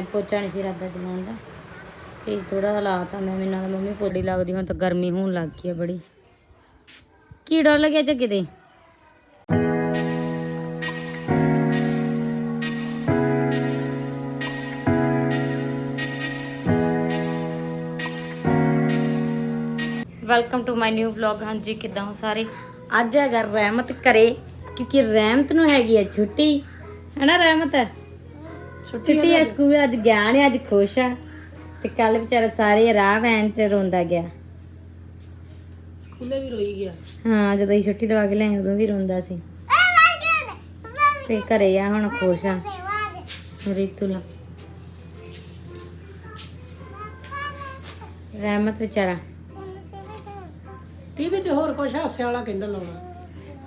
ਮੈਂ ਪੋਚਾ ਨਹੀਂ ਸੀ ਰੱਦਾ ਚਲਾਉਣ ਦਾ। ਤੇ ਥੋੜਾ ਲਾਤਾ ਮੈਂ ਮੈਨੂੰ ਨਾਲ ਮੰਮੀ ਪੋੜੀ ਲੱਗਦੀ, ਹੁਣ ਤਾਂ ਗਰਮੀ ਹੋਣ ਲੱਗ ਗਈ ਆ ਬੜੀ। ਕੀ ਡਰ ਲੱਗਿਆ ਜੱਗੇ ਤੇ welcome to my new vlog ਹਾਂਜੀ, ਕਿਦਾਂ ਹੋ ਸਾਰੇ? ਅੱਜ ਹੈਗਾ ਰਹਿਮਤ ਕਰੇ ਕਿਉਂਕਿ ਰਹਿਮਤ ਨੂੰ ਹੈਗੀ ਹੈ ਛੁੱਟੀ। ਹੈਨਾ ਰਹਿਮਤ? ਛੁੱਟੀ ਹੈ ਸਕੂਲ ਅੱਜ ਗਿਆ ਨੇ ਅੱਜ ਖੁਸ਼ ਆ। ਤੇ ਕੱਲ ਵਿਚਾਰਾ ਸਾਰੇ ਰਾਹ ਵੈਨ ਚ ਰੋਂਦਾ ਗਿਆ। ਸਕੂਲੇ ਵੀ ਰੋਈ ਗਿਆ। ਹਾਂ ਜਦੋਂ ਹੀ ਛੁੱਟੀ ਦਵਾ ਕੇ ਲਿਆਏ ਉਦੋਂ ਵੀ ਰੋਂਦਾ ਸੀ। ਤੇ ਘਰੇ ਆ ਹੁਣ ਖੁਸ਼ ਆ। ਰੀਤੂ ਲਾ ਰਹਿਮਤ ਵਿਚਾਰਾ। ਟੀਵੀ ਤੇ ਹੋਰ ਕੁਛ ਹਾਸੇ ਵਾਲਾ ਕਹਿੰਦਾ ਲਾਉਣਾ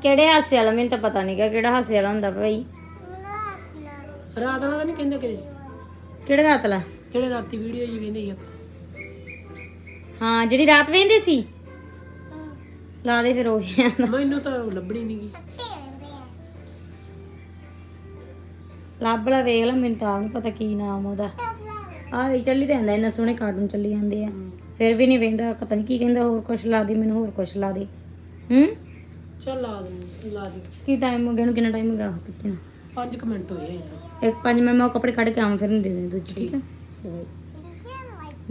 ਕਿਹੜੇ ਹਾਸੇ ਵਾਲਾ? ਮੈਨੂੰ ਤਾਂ ਪਤਾ ਨਹੀਂ ਕਿਹੜਾ ਹਾਸੇ ਵਾਲਾ ਹੁੰਦਾ ਭਾਈ ਰਾਤ ਨਾਲ ਤਾਂ ਨਹੀਂ ਕਹਿੰਦੇ ਕਿਤੇ। ਕਿਹੜੇ ਰਾਤ ਵਾਲਾ? ਜਿਹੜੇ ਰਾਤੀ ਵੀਡੀਓ ਜੀ ਵੇਂਦੇ ਆ। ਹਾਂ ਜਿਹੜੀ ਰਾਤ ਵੇਂਦੇ ਸੀ? ਲਾ ਦੇ ਫਿਰ ਉਹੀ ਮੈਨੂੰ ਤਾਂ ਲੱਭਣੀ ਨਹੀਂ ਗਈ ਲੱਭ ਲਾ ਵੇਖ ਲਾ ਮੈਨੂੰ ਤਾਂ ਆਪ ਨਹੀਂ ਪਤਾ ਕੀ ਨਾਮ ਉਹਦਾ। ਆਹ ਵੀ ਚੱਲੀ ਤਾਂ ਜਾਂਦਾ ਇੰਨਾ ਸੋਹਣੇ ਕਾਰਟੂਨ ਚੱਲੀ ਜਾਂਦੇ ਆ। ਫਿਰ ਵੀ ਨਹੀਂ ਵੇਂਦਾ ਪਤਾ ਨਹੀਂ ਕੀ ਕਹਿੰਦਾ ਹੋਰ ਕੁਛ ਲਾ ਦੇ ਮੈਨੂੰ ਹੋਰ ਕੁਛ ਲਾ ਦੇ। ਹੂੰ? ਚੱਲ ਲਾ ਦੇ ਲਾ ਦੇ। ਕੀ ਟਾਈਮ ਹੋ ਗਿਆ ਨੂੰ ਕਿੰਨਾ ਟਾਈਮ ਹੋ ਗਿਆ ਕਿਤੇ ਨਾ 5 ਕੁ ਮਿੰਟ ਹੋਏ ਆ ਇੱਕ ਪੰਜ ਮੈਂ ਮੈਂ ਉਹ ਕੱਪੜੇ ਕੱਢ ਕੇ ਆਵਾਂ ਫਿਰ ਨੂੰ ਦੇ ਦੇ ਦੂਜੀ ਠੀਕ। ਹੈ? ਦਵਾਈ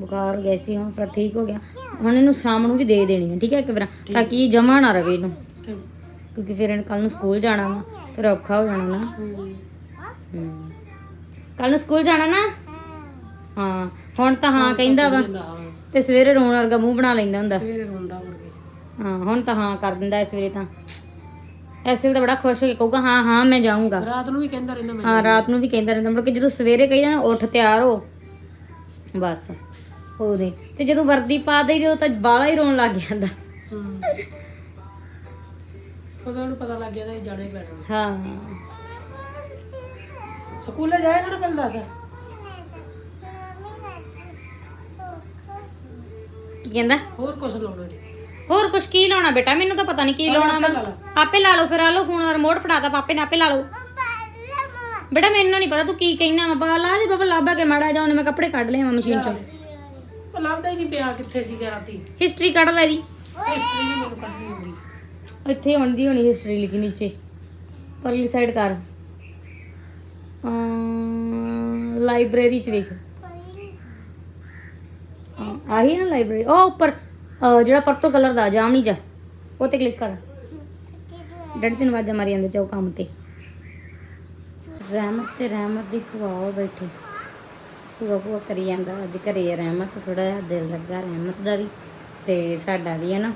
ਬੁਖਾਰ ਗਿਆ ਸੀ ਹੁਣ ਫਿਰ ਠੀਕ ਹੋ ਗਿਆ। ਹੁਣ ਇਹਨੂੰ ਸ਼ਾਮ ਨੂੰ ਵੀ ਦੇ ਦੇਣੀ ਹੈ ਠੀਕ ਹੈ ਇੱਕ ਵਾਰ ਤਾਂ ਕਿ ਜਮਾ ਨਾ ਰਵੇ ਇਹਨੂੰ। ਕਿਉਂਕਿ ਫਿਰ ਇਹਨੇ ਕੱਲ ਨੂੰ ਸਕੂਲ ਜਾਣਾ ਵਾ ਫਿਰ ਔਖਾ ਹੋ ਜਾਣਾ ਨਾ। ਕੱਲ ਨੂੰ ਸਕੂਲ ਜਾਣਾ ਨਾ? ਹਾਂ ਹੁਣ ਤਾਂ ਹਾਂ ਕਹਿੰਦਾ ਵਾ ਕਹਿੰਦਾ ਹਾਂ। ਤੇ ਸਵੇਰੇ ਰੋਣ ਵਰਗਾ ਮੂੰਹ ਬਣਾ ਲੈਂਦਾ ਹੁੰਦਾ। ਸਵੇਰੇ ਰੋਂਦਾ ਮੁੜ ਕੇ। ਹਾਂ ਹੁਣ ਤਾਂ ਹਾਂ ਕਰ ਦਿੰਦਾ ਇਸ ਸਵੇਰੇ ਤਾਂ। ਐਸੇ ਤਾਂ ਬੜਾ ਖੁਸ਼ ਹੋ ਕੇ ਕਹੂਗਾ ਹਾਂ ਹਾਂ ਮੈਂ ਜਾਊਂਗਾ। ਰਾਤ ਨੂੰ ਵੀ ਕਹਿੰਦਾ ਰਹਿੰਦਾ ਮੈਂ ਹਾਂ ਰਾਤ ਨੂੰ ਵੀ ਕਹਿੰਦਾ ਰਹਿੰਦਾ ਮੁੜ ਕੇ ਜਦੋਂ ਸਵੇਰੇ ਕਹੀਦਾ ਉੱਠ ਤਿਆਰ ਹੋ। ਬਸ ਉਹਦੇ ਤੇ ਜਦੋਂ ਵਰਦੀ ਪਾ ਦੇਈ ਉਹ ਤਾਂ ਬਾਲਾ ਹੀ ਰੋਣ ਲੱਗ ਜਾਂਦਾ। ਹੂੰ। ਉਹਦਾ ਨੂੰ ਪਤਾ ਲੱਗ ਗਿਆ ਤਾਂ ਇਹ ਜਾਣਾ ਹੀ ਪੈਣਾ। ਹਾਂ। ਸਕੂਲੇ ਜਾਏਗਾ ਨਾ ਪਹਿਲਾਂ ਦੱਸ। ਕੀ ਕਹਿੰਦਾ? ਹੋਰ ਕੁਛ ਲਾਉਣਾ ਨਹੀਂ ਹੋਰ ਕੁਛ ਕੀ ਲਾਉਣਾ ਬੇਟਾ? ਮੈਨੂੰ ਤਾਂ ਪਤਾ ਨਹੀਂ ਕੀ ਲਾਉਣਾ ਵਾ। ਆਪੇ ਲਾ ਲਓ ਫਿਰ ਆ ਲਓ ਫੋਨ ਰਿਮੋਟ ਫੜਾਤਾ ਪਾਪੇ ਨੇ ਆਪੇ ਲਾ ਲਓ। ਬੇਟਾ ਮੈਨੂੰ ਨਹੀਂ ਪਤਾ ਤੂੰ ਕੀ ਕਹਿਣਾ ਵਾ। ਬਾ ਲਾ ਦੇ ਬਾਬਾ ਲੱਭਾ ਕੇ ਮਾੜਾ ਜਾ ਉਹਨੇ ਮੈਂ ਕੱਪੜੇ ਕੱਢ ਲਿਆ ਮਸ਼ੀਨ ਚੋਂ। ਉਹ ਲੱਭਦਾ ਹੀ ਨਹੀਂ ਪਿਆ ਕਿੱਥੇ ਸੀ ਰਾਤੀ। ਹਿਸਟਰੀ ਕੱਢ ਲੈ ਦੀ ਹਿਸਟਰੀ ਨਹੀਂ ਮੈਨੂੰ ਕੱਢਣੀ ਆਉਂਦੀ ਇੱਥੇ ਹੁੰਦੀ ਹੋਣੀ ਹਿਸਟਰੀ ਲਿਖੀ ਨੀਚੇ। ਪਰਲੀ ਸਾਈਡ ਕਰ। ਲਾਇਬ੍ਰੇਰੀ ਚ ਵੇਖ ਆਹੀ ਨਾ ਲਾਇਬ੍ਰੇਰੀ ਉਹ ਉੱਪਰ। ਅਹ, ਜਿਹੜਾ ਪਰਪਲ ਕਲਰ ਦਾ ਜਾਮਣੀ ਜਾ ਉਹ ਤੇ ਕਲਿੱਕ ਕਰ। ਡੈਡੀ ਤੈਨੂੰ ਆਵਾਜ਼ਾਂ ਮਾਰੀ ਜਾਂਦੇ ਚਾਹੋ ਕੰਮ ਤੇ। ਰਹਿਮਤ ਤੇ ਰਹਿਮਤ ਦੀ ਭੂਆ ਉਹ ਭੂਆ ਭੂਆ ਕਰੀ ਜਾਂਦਾ ਅੱਜ ਘਰੇ ਆ ਰਹਿਮਤ ਥੋੜਾ ਜਿਹਾ ਦਿਲ ਲੱਗਾ ਰਹਿਮਤ ਦਾ ਵੀ ਤੇ ਸਾਡਾ ਵੀ ਹੈ ਨਾ।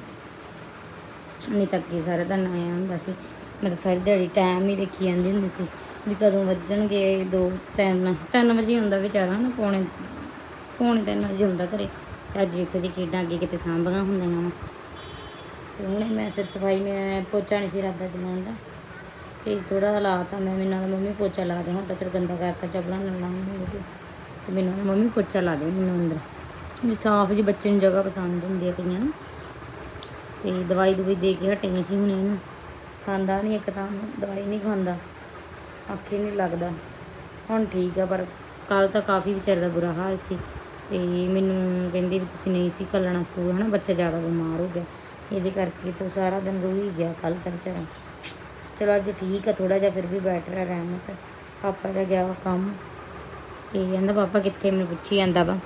ਨਹੀਂ ਤਾਂ ਅੱਗੇ ਸਾਰੇ ਦਿਨ ਆਇਆ ਹੁੰਦਾ ਸੀ। ਮੈਂ ਤਾਂ ਸਾਰੀ ਦਿਹਾੜੀ ਟਾਈਮ ਹੀ ਦੇਖੀ ਜਾਂਦੀ ਹੁੰਦੀ ਸੀ ਵੀ ਕਦੋਂ ਵੱਜਣਗੇ ਦੋ ਤਿੰਨ ਤਿੰਨ ਵਜੇ ਹੁੰਦਾ ਵਿਚਾਰਾ ਨਾ ਪੌਣੇ ਪੌਣੇ ਤਿੰਨ ਵਜੇ ਹੁੰਦਾ ਘਰੇ। ਤੇ ਅੱਜ ਵੇਖੋ ਦੀ ਕਿੱਦਾਂ ਅੱਗੇ ਕਿਤੇ ਸਾਂਭੀਆਂ ਹੁੰਦੀਆਂ ਵਾ। ਤੇ ਹੁਣੇ ਮੈਂ ਫਿਰ ਸਫ਼ਾਈ, ਮੈਂ ਪੋਚਾ ਨਹੀਂ ਸੀ ਰੱਦਾ ਚਲਾਉਣ ਦਾ। ਤੇ ਥੋੜਾ ਆ ਮੈਂ, ਮੈਨੂੰ ਨਾਲ ਮੰਮੀ ਪੋਚਾ ਲਾ ਦੇ, ਹੁਣ ਤਾਂ ਚਲ ਗੰਦਾ ਕਰਕੇ ਚੱਪਲਾਂ ਨਾਲ ਲਾਉਂਗੀ ਤੇ ਮੈਨੂੰ ਨਾਲ ਮੰਮੀ ਪੋਚਾ ਲਾ ਦੇ ਮੈਨੂੰ ਅੰਦਰ। ਵੀ ਸਾਫ਼ ਜੀ ਬੱਚੇ ਨੂੰ ਜਗ੍ਹਾ ਪਸੰਦ ਹੁੰਦੀ ਹੈ ਕਈਆਂ ਨੂੰ। ਤੇ ਦਵਾਈ ਦਵਾਈ ਦੇ ਕੇ ਹਟੇ ਸੀ ਹੁਣ ਇਹਨੂੰ। ਖਾਂਦਾ ਨਹੀਂ ਇੱਕ ਤਾਂ, ਦਵਾਈ ਨਹੀਂ ਖਾਂਦਾ। ਅੱਖੇ ਨਹੀਂ ਲੱਗਦਾ। ਹੁਣ ਠੀਕ ਆ, ਪਰ ਕੱਲ ਤਾਂ ਕਾਫੀ ਵਿਚਾਰੇ ਦਾ ਬੁਰਾ ਹਾਲ ਸੀ। ਤੇ ਮੈਨੂੰ ਕਹਿੰਦੇ ਵੀ ਤੁਸੀਂ ਨਹੀਂ ਸੀ ਕੱਲਣਾ ਸਕੂਲ, ਹਨਾ, ਬੱਚਾ ਜ਼ਿਆਦਾ ਬਿਮਾਰ ਹੋ ਗਿਆ। ਇਹਦੇ ਕਰਕੇ ਤਾਂ ਸਾਰਾ ਦਿਨ ਰੋਈ ਗਿਆ ਕੱਲ ਤਾਂ ਵਿਚਾਰਾ। ਚਲੋ ਅੱਜ ਠੀਕ ਆ ਥੋੜਾ ਜਿਹਾ ਫਿਰ ਵੀ ਬੈਟਰ ਆ ਰਹਿਮਤ। ਪਾਪਾ ਦਾ ਗਿਆ ਵਾ ਕੰਮ ਤੇ ਕਹਿੰਦਾ, ਪਾਪਾ ਕਿੱਥੇ? ਮੈਨੂੰ ਪੁੱਛੀ ਜਾਂਦਾ ਵਾ।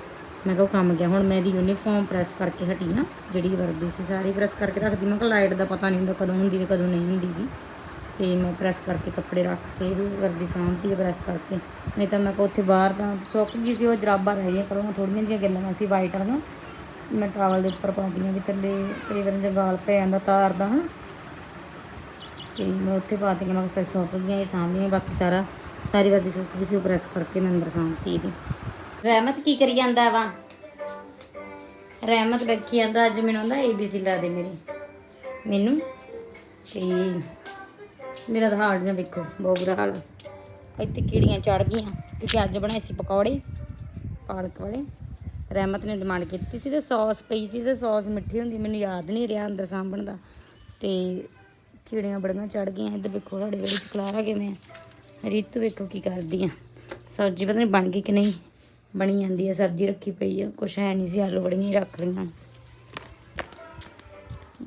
ਮੈਂ ਕਿਹਾ ਕੰਮ ਗਿਆ। ਹੁਣ ਮੈਂ ਇਹਦੀ ਯੂਨੀਫਾਰਮ ਪ੍ਰੈਸ ਕਰਕੇ ਹਟੀ ਨਾ, ਜਿਹੜੀ ਵਰਦੀ ਸੀ, ਸਾਰੀ ਪ੍ਰੈਸ ਕਰਕੇ ਰੱਖਦੀ। ਮੈਂ ਕਿਹਾ ਲਾਈਟ ਦਾ ਪਤਾ ਨਹੀਂ ਹੁੰਦਾ ਕਦੋਂ ਹੁੰਦੀ ਤੇ ਕਦੋਂ ਨਹੀਂ ਹੁੰਦੀ ਗੀ। ਤੇ ਮੈਂ ਪ੍ਰੈਸ ਕਰਕੇ ਕੱਪੜੇ ਰੱਖ ਕੇ, ਇਹਦੀ ਵਰਦੀ ਸਾਂਭਦੀ ਆ ਪ੍ਰੈਸ ਕਰਕੇ। ਨਹੀਂ ਤਾਂ ਮੈਂ ਕਿਹਾ ਉੱਥੇ ਬਾਹਰ ਤਾਂ ਸੁੱਕ ਗਈ ਸੀ, ਉਹ ਜਰਾਬਾਂ ਰਹਿ ਗਈਆਂ ਕਰੋ ਉਹ ਥੋੜੀਆਂ ਜਿਹੀਆਂ ਗੱਲਾਂ ਸੀ ਵਾਈਟ ਵਾਲੀਆਂ। ਮੈਂ ਟਾਵਲ ਦੇ ਉੱਪਰ ਪਾਉਂਦੀਆਂ ਵੀ ਥੱਲੇ ਕਈ ਵਾਰ ਜੰਗਾਲ ਪੈ ਜਾਂਦਾ ਤਾਰ ਦਾ, ਹਨਾ। ਤੇ ਮੈਂ ਉੱਥੇ ਪਾ ਦਿੱਤੀਆਂ, ਮੈਂ ਕਿਹਾ ਚੱਲ ਸੁੱਕ ਗਈਆਂ, ਇਹ ਸਾਂਭਦੀਆਂ ਬਾਕੀ ਸਾਰਾ, ਸਾਰੀ ਵਰਦੀ ਸੁੱਕ ਗਈ ਸੀ, ਉਹ ਪ੍ਰੈਸ ਕਰਕੇ ਮੈਂ ਅੰਦਰ ਸਾਂਭਤੀ ਇਹਦੀ। ਰਹਿਮਤ ਕੀ ਕਰੀ ਜਾਂਦਾ ਵਾ? ਰਹਿਮਤ ਬੈਠੀ ਜਾਂਦਾ, ਅੱਜ ਮੈਨੂੰ ਆਂਦਾ ਏਬੀਸੀ ਲਾ ਦੇ ਮੇਰੀ। ਮੈਨੂੰ? ਤੇ ਮੇਰਾ ਤਾਂ ਹਾਲ ਨਾ ਵੇਖੋ, ਬਹੁਤ ਬੁਰਾ ਹਾਲ ਇੱਥੇ ਕੀੜੀਆਂ ਚੜ ਗਈਆਂ। ਕਿਉਂਕਿ ਅੱਜ ਬਣਾਏ ਸੀ ਪਕੌੜੇ, ਪਾਲਕ ਵਾਲੇ। ਰਹਿਮਤ ਨੇ ਡਿਮਾਂਡ ਕੀਤੀ ਸੀ ਤੇ ਸੌਸ ਪਈ ਸੀ ਤੇ ਸੌਸ ਮਿੱਠੀ ਹੁੰਦੀ, ਮੈਨੂੰ ਯਾਦ ਨਹੀਂ ਰਿਹਾ ਅੰਦਰ ਸਾਂਭਣ ਦਾ। ਤੇ ਕੀੜੀਆਂ ਬੜੀਆਂ ਚੜ ਗਈਆਂ, ਇੱਧਰ ਵੇਖੋ ਸਾਡੇ ਵੇਲੇ ਚ ਖਲਾਰਾ ਕਿਵੇਂ ਆ। ਰੀਤੂ ਵੇਖੋ ਕੀ ਕਰਦੀ ਆ। ਸਬਜ਼ੀ ਪਤਾ ਨਹੀਂ ਬਣ ਗਈ ਕਿ ਨਹੀਂ, ਬਣੀ ਜਾਂਦੀ ਹੈ ਸਬਜ਼ੀ ਰੱਖੀ ਪਈ ਆ। ਕੁਛ ਹੈ ਨਹੀਂ ਸੀ, ਆਲੂ ਬੜੀਆਂ ਹੀ ਰੱਖ ਲਈਆਂ।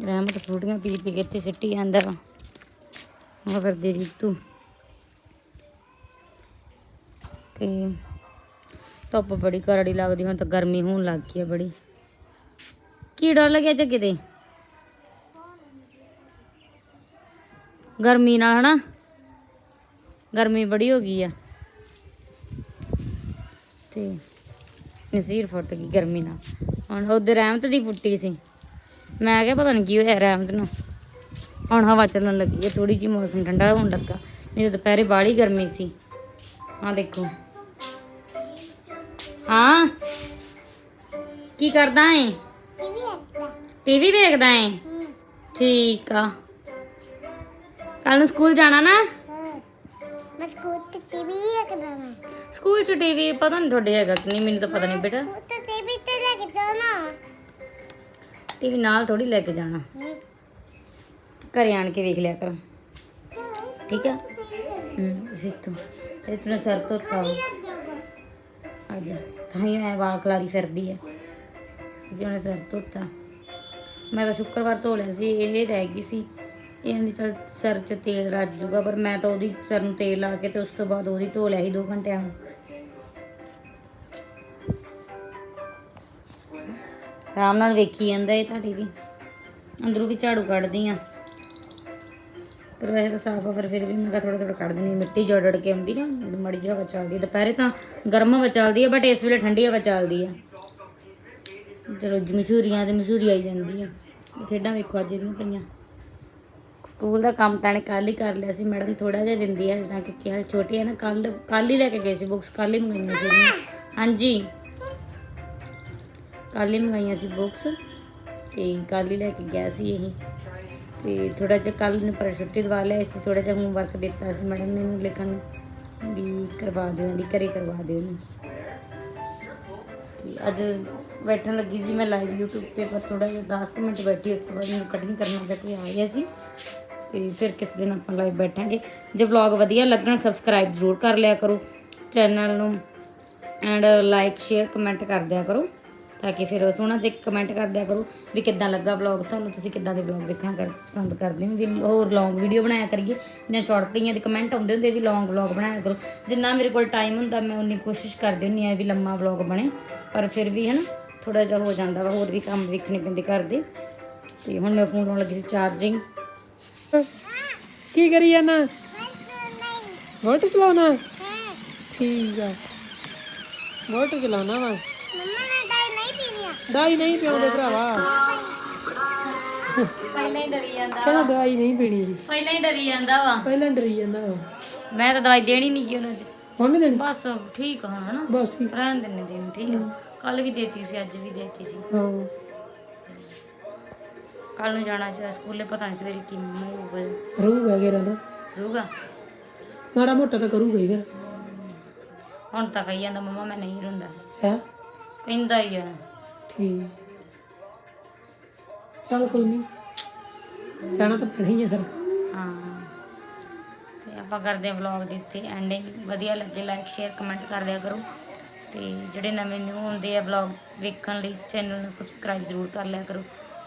ਰਹਿਮਤ ਫਰੂਟੀਆਂ ਪੀ ਪੀ ਕੇ ਤੇ ਸਿੱਟੀ ਜਾਂਦਾ ਵਾ ਮਗਰ ਦੇ ਰੀਤੂ ਤੇ ਧੁੱਪ ਬੜੀ ਕਰੜੀ ਲੱਗਦੀ, ਹੁਣ ਤਾਂ ਗਰਮੀ ਹੋਣ ਲੱਗ ਗਈ ਹੈ ਬੜੀ। ਕੀੜਾ ਲੱਗਿਆ ਜੱਗੇ ਤੇ ਗਰਮੀ ਨਾਲ ਹਨਾ? ਗਰਮੀ ਬੜੀ ਹੋ ਗਈ ਆ। ਤੇ ਨਸੀਰ ਫੁੱਟ ਗਈ ਗਰਮੀ ਨਾਲ। ਹੁਣ ਉਹਦੇ ਰਹਿਮਤ ਦੀ ਫੁੱਟੀ ਸੀ। ਮੈਂ ਕਿਹਾ ਪਤਾ ਨਹੀਂ ਕੀ ਹੋਇਆ ਰਹਿਮਤ ਨੂੰ। ਹੁਣ ਹਵਾ ਚੱਲਣ ਲੱਗੀ ਹੈ ਥੋੜੀ ਜਿਹੀ ਮੌਸਮ ਠੰਡਾ ਹੋਣ ਲੱਗਾ। ਨਹੀਂ ਤਾਂ ਦੁਪਹਿਰੇ ਬਾਹਲੀ ਗਰਮੀ ਸੀ। ਹਾਂ ਦੇਖੋ। ਹਾਂ? ਕੀ ਕਰਦਾ ਏ? ਟੀਵੀ ਵੇਖਦਾ ਏ? ਠੀਕ ਆ। ਕੱਲ ਨੂੰ ਸਕੂਲ ਜਾਣਾ ਨਾ? ਮੈਂ ਸਕੂਲ ਤੇ ਟੀਵੀ ਦੇਖਦਾ ਮੈਂ ਸਕੂਲ ਚ ਟੀਵੀ ਪਤਾ ਨਹੀਂ ਤੁਹਾਡੇ ਹੈਗਾ ਕਿ ਨਹੀਂ ਮੈਨੂੰ ਤਾਂ ਪਤਾ ਨਹੀਂ ਬੇਟਾ। ਤਾਂ ਟੀਵੀ ਤੇ ਲੈ ਕੇ ਜਾਣਾ। ਟੀਵੀ ਨਾਲ ਥੋੜੀ ਲੈ ਕੇ ਜਾਣਾ। ਘਰੇ ਆਣ ਕੇ ਵੇਖ ਲਿਆ ਕਰ। ਠੀਕ ਆ? ਹੂੰ ਸਿੱਤੂ ਇਹ ਤੂੰ ਸਰ ਧੋਤਾ ਖਾਓ ਅੱਜ ਤਾਂ ਹੀ ਮੈਂ ਵਾਲ ਖਲਾਰੀ ਫਿਰਦੀ ਆ। ਕਿਉਂਕਿ ਉਹਨੇ ਸਿਰ ਧੋਤਾ? ਮੈਂ ਤਾਂ ਸ਼ੁੱਕਰਵਾਰ ਧੋ ਲਿਆ ਸੀ, ਇਹ ਰਹਿ ਗਈ ਸੀ। ਇਹ ਨਹੀਂ ਚਲ ਸਿਰ 'ਚ ਤੇਲ ਰੱਜ ਜੂਗਾ, ਪਰ ਮੈਂ ਤਾਂ ਉਹਦੀ ਸਿਰ ਨੂੰ ਤੇਲ ਲਾ ਕੇ ਤੇ ਉਸ ਤੋਂ ਬਾਅਦ ਉਹਦੀ ਧੋ ਲਿਆ ਸੀ 2 ਘੰਟਿਆਂ ਨੂੰ। ਆਰਾਮ ਨਾਲ ਵੇਖੀ ਜਾਂਦਾ ਇਹ ਤੁਹਾਡੀ ਟੀਵੀ ਅੰਦਰੋਂ ਵੀ ਝਾੜੂ ਕੱਢਦੀ ਆ। ਫਿਰ ਵੈਸੇ ਤਾਂ ਸਾਫ਼ ਆ, ਫਿਰ ਫਿਰ ਵੀ ਮੈਂ ਕਿਹਾ ਥੋੜਾ ਥੋੜਾ ਕੱਢ ਦਿੰਦੀ ਹਾਂ। ਮਿੱਟੀ ਜੜ ਜੜ ਕੇ ਆਉਂਦੀ ਨਾ ਉਦੋਂ ਮਾੜੀ ਜਿਹੀ ਹਵਾ ਚੱਲਦੀ ਆ, ਦੁਪਹਿਰੇ ਤਾਂ ਗਰਮ ਹਵਾ ਚੱਲਦੀ ਹੈ ਬਟ ਇਸ ਵੇਲੇ ਠੰਡੀ ਹਵਾ ਚੱਲਦੀ ਆ। ਚਲੋ ਮਸ਼ਹੂਰੀਆਂ ਤੇ ਮਸ਼ਹੂਰੀ ਆਈ ਜਾਂਦੀ ਆ। ਖੇਡਾਂ ਵੇਖੋ ਅੱਜ ਇਹਦੀਆਂ ਪਈਆਂ। ਸਕੂਲ ਦਾ ਕੰਮ ਤਾਂ ਨੇ ਕੱਲ ਹੀ ਕਰ ਲਿਆ ਸੀ, ਮੈਡਮ ਥੋੜਾ ਜਿਹਾ ਦਿੰਦੀ ਹੈ ਜਿੱਦਾਂ ਕਿ ਕਿਹਾ ਛੋਟੀ ਆ ਨਾ ਕੱਲ ਕੱਲ ਹੀ ਲੈ ਕੇ ਗਏ ਸੀ ਬੁੱਕਸ ਕੱਲ ਹੀ ਮੰਗਾਈਆਂ ਸੀ ਹਾਂਜੀ। ਕੱਲ ਹੀ ਮੰਗਾਈਆਂ ਸੀ ਬੁੱਕਸ ਤੇ ਕੱਲ ਹੀ ਲੈ ਕੇ ਗਿਆ ਸੀ ਇਹ। ਤੇ ਥੋੜਾ ਜਿਹਾ ਕੱਲ ਨੇ ਪਰ ਛੁੱਟੀ ਦਵਾ ਲਿਆ ਸੀ ਥੋੜਾ ਜਿਹਾ ਹੋਮਵਰਕ ਦਿੱਤਾ ਸੀ ਮੈਡਮ ਨੇ ਇਹਨੂੰ ਲਿਖਣ ਵੀ ਕਰਵਾ ਦਿਓ ਇਹਦੀ, ਘਰੇ ਕਰਵਾ ਦਿਓ ਇਹਨੂੰ। ਅੱਜ ਬੈਠਣ ਲੱਗੀ ਸੀ ਮੈਂ ਲਾਈਵ YouTube ਤੇ, ਪਰ ਥੋੜਾ ਜਿਹਾ 10 ਕੁ ਮਿੰਟ ਬੈਠੀ, ਉਸ ਤੋਂ ਬਾਅਦ ਮੈਨੂੰ ਕਟਿੰਗ ਕਰਨਾ ਦਾ ਕੋਈ ਆ ਗਿਆ ਸੀ। ਤੇ ਫਿਰ ਕਿਸੇ ਦਿਨ ਆਪਾਂ ਲਾਈਵ ਬੈਠਾਂਗੇ। ਜੇ ਵਲੌਗ ਵਧੀਆ ਲੱਗਣ ਸਬਸਕ੍ਰਾਈਬ ਜ਼ਰੂਰ ਕਰ ਲਿਆ ਕਰੋ। ਚੈਨਲ ਨੂੰ ਐਂਡ ਲਾਈਕ ਸ਼ੇਅਰ ਕਮੈਂਟ ਕਰ ਦਿਆ ਕਰੋ। ਤਾਂ ਕਿ ਫਿਰ ਸੋਹਣਾ ਜਿਹਾ ਕਮੈਂਟ ਕਰ ਦਿਆ ਕਰੋ ਵੀ ਕਿੱਦਾਂ ਲੱਗਾ ਵਲੌਗ ਤੁਹਾਨੂੰ ਤੁਸੀਂ ਕਿੱਦਾਂ ਦੇ ਵਲੌਗ ਦੇਖਣਾ ਕਰ ਪਸੰਦ ਕਰਦੇ ਹੋ? ਵੀ ਹੋਰ ਲੌਂਗ ਵੀਡੀਓ ਬਣਾਇਆ ਕਰੀਏ ਜਾਂ ਸ਼ਾਰਟ ਕਈਆਂ ਦੇ ਕਮੈਂਟ ਆਉਂਦੇ ਹੁੰਦੇ ਵੀ ਲੌਂਗ ਵਲੌਗ ਬਣਾਇਆ ਕਰੋ। ਜਿੰਨਾ ਮੇਰੇ ਕੋਲ ਟਾਈਮ ਹੁੰਦਾ ਮੈਂ ਉਨੀ ਕੋਸ਼ਿਸ਼ ਕਰਦੀ ਹੁੰਦੀ ਆ ਵੀ ਲੰਮਾ ਵਲੌਗ ਬਣੇ ਪਰ ਫਿਰ ਵੀ ਹਨਾ ਥੋੜਾ ਜਿਹਾ ਹੋ ਜਾਂਦਾ ਵਾ ਹੋਰ ਵੀ ਕੰਮ ਵੇਖਣੇ ਪੈਂਦੇ ਘਰ ਦੇ ਤੇ ਹੁਣ ਮੈਂ ਫੋਨ ਲਾਉਣ ਲੱਗੀ ਸੀ ਚਾਰਜਿੰਗ ਕੀ ਕਰੀ ਜਾਣਾ ਮੋਟਰ ਚਲਾਉਣਾ? ਠੀਕ ਆ। ਮੋਟਰ ਚਲਾਉਣਾ ਵਾ ਮੰਮਾ ਨੇ ਦਾਈ ਨਹੀਂ ਪੀਣੀ ਆ ਦਵਾਈ ਨਹੀਂ ਪਿਆਉਂਦੇ ਭਰਾਵਾ। ਪਹਿਲਾਂ ਹੀ ਡਰੀ ਜਾਂਦਾ ਕਹਿੰਦਾ ਦਵਾਈ ਨਹੀਂ ਪੀਣੀ ਜੀ ਪਹਿਲਾਂ ਹੀ ਡਰੀ ਜਾਂਦਾ ਵਾ। ਪਹਿਲਾਂ ਡਰੀ ਜਾਂਦਾ ਉਹ। ਮੈਂ ਤਾਂ ਦਵਾਈ ਦੇਣੀ ਨਹੀਂ ਕਿ ਉਹਨਾਂ। ਚ ਹੁਣ ਨਹੀਂ ਦੇਣੀ? ਬਸ ਠੀਕ ਹੁਣ। ਹਨਾ ਬਸ ਠੀਕ। ਰਹਿਣ ਦਿੰਨੇ ਦਿਨ ਠੀਕ ਕੱਲ ਵੀ ਦੇਤੀ ਸੀ ਅੱਜ ਵੀ ਦੇਤੀ ਸੀ। ਹਾਂ। ਕੱਲ ਨੂੰ ਜਾਣਾ ਚਾਹ ਸਕੂਲੇ ਪਤਾ ਨਹੀਂ ਸਵੇਰੇ ਕੀ ਹੋਊਗਾ। ਰਹੂਗਾ ਗੇਰਾ ਨਾ ਰੂਗਾ ਮਾੜਾ ਮੋਟਾ ਤਾਂ ਕਰੂਗਾ ਹੀ ਫਿਰ। ਹੁਣ ਤਾਂ ਕਹੀ ਜਾਂਦਾ ਮਮਾ ਮੈਂ ਨਹੀਂ ਰੋਂਦਾ। ਹੈ? ਕਹਿੰਦਾ ਹੀ ਆ। ਠੀਕ। ਚਲ ਕੋਈ ਨਹੀਂ ਜਾਣਾ ਤਾਂ ਪੈਣਾ ਹੀ ਆ ਫਿਰ। ਹਾਂ। ਤੇ ਆਪਾਂ ਕਰਦੇ ਹਾਂ ਵਲੌਗ ਦੀ ਉੱਤੇ ਐਂਡਿੰਗ ਵਧੀਆ ਲੱਗੇ ਲਾਈਕ ਸ਼ੇਅਰ ਕਮੈਂਟ ਕਰ ਦਿਆ ਕਰੋ। ਤੇ ਜਿਹੜੇ ਨਵੇਂ ਨਿਊ ਹੁੰਦੇ ਆ ਵਲੌਗ ਵੇਖਣ ਲਈ ਚੈਨਲ ਨੂੰ ਸਬਸਕ੍ਰਾਈਬ ਜ਼ਰੂਰ ਕਰ ਲਿਆ ਕਰੋ।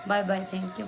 Bye bye thank you